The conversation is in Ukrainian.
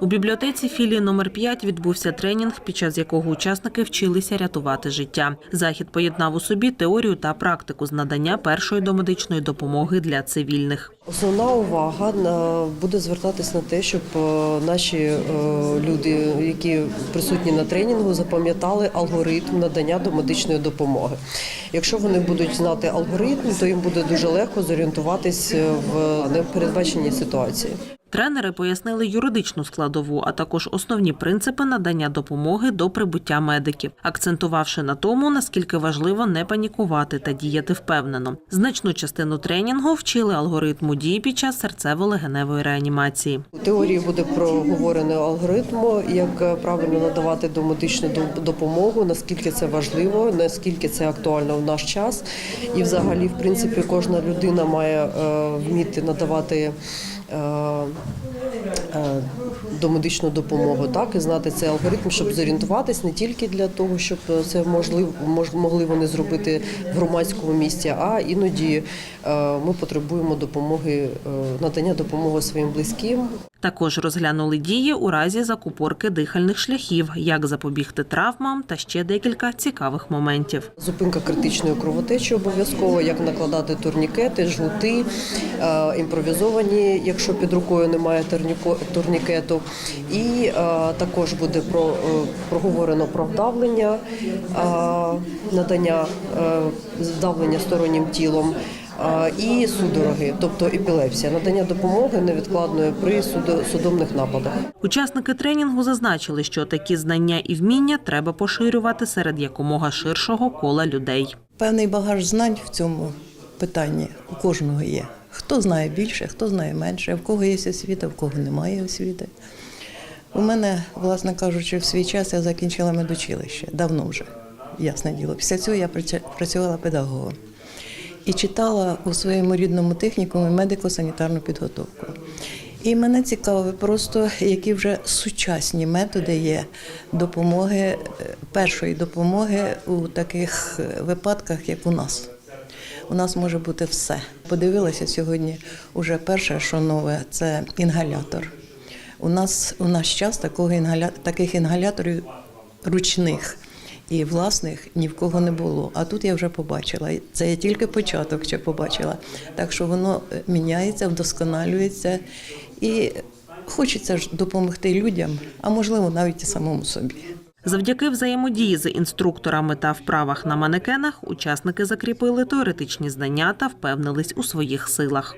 У бібліотеці філії номер 5 відбувся тренінг, під час якого учасники вчилися рятувати життя. Захід поєднав у собі теорію та практику з надання першої домедичної допомоги для цивільних. Основна увага на- буде звертатись на те, щоб е, наші е, люди, які присутні на тренінгу, запам'ятали алгоритм надання домедичної допомоги. Якщо вони будуть знати алгоритм, то їм буде дуже легко зорієнтуватись в непередбаченій ситуації. Тренери пояснили юридичну складову, а також основні принципи надання допомоги до прибуття медиків, акцентувавши на тому, наскільки важливо не панікувати та діяти впевнено. Значну частину тренінгу вчили алгоритму дії під час серцево-легеневої реанімації. У теорії буде проговорено алгоритм, як правильно надавати домедичну до- допомогу, наскільки це важливо, наскільки це актуально в наш час. І, взагалі, в принципі, кожна людина має е, вміти надавати. Е, е, Домедичну допомогу, так і знати цей алгоритм, щоб зорієнтуватись не тільки для того, щоб це можливо могли вони зробити в громадському місці, а іноді е, ми потребуємо допомоги, надання допомоги своїм близьким, Також розглянули дії у разі закупорки дихальних шляхів, як запобігти травмам та ще декілька цікавих моментів. Зупинка критичної кровотечі обов'язково, як накладати турнікети, жгути, е, імпровізовані, якщо під рукою немає турнікету. І е, також буде е, проговорено про вдавлення, надання вдавлення стороннім тілом. І судороги, тобто епілепсія, надання допомоги невідкладної при судомних нападах. Учасники тренінгу зазначили, що такі знання і вміння треба поширювати серед якомога ширшого кола людей. Певний багаж знань в цьому питанні у кожного є. Хто знає більше, хто знає менше, в кого є освіта, в кого немає освіти. У мене, власне кажучи, в свій час я закінчила медучилище давно вже, ясне діло. Після цього я праця- працювала педагогом і читала у своєму рідному технікумі медико-санітарну підготовку. І мене цікавить просто, які вже сучасні методи є допомоги, е, першої допомоги у таких е, випадках, як у нас. У нас може бути все. Подивилася сьогодні, уже перше, що нове, це інгалятор. У нас у наш час такого інгаля... таких інгаляторів ручних і власних ні в кого не було. А тут я вже побачила. Це я тільки початок ще побачила. Так що воно е, міняється, вдосконалюється і хочеться ж допомогти людям, а можливо навіть і самому собі. Завдяки взаємодії з інструкторами та вправах на манекенах учасники закріпили теоретичні знання та впевнились у своїх силах.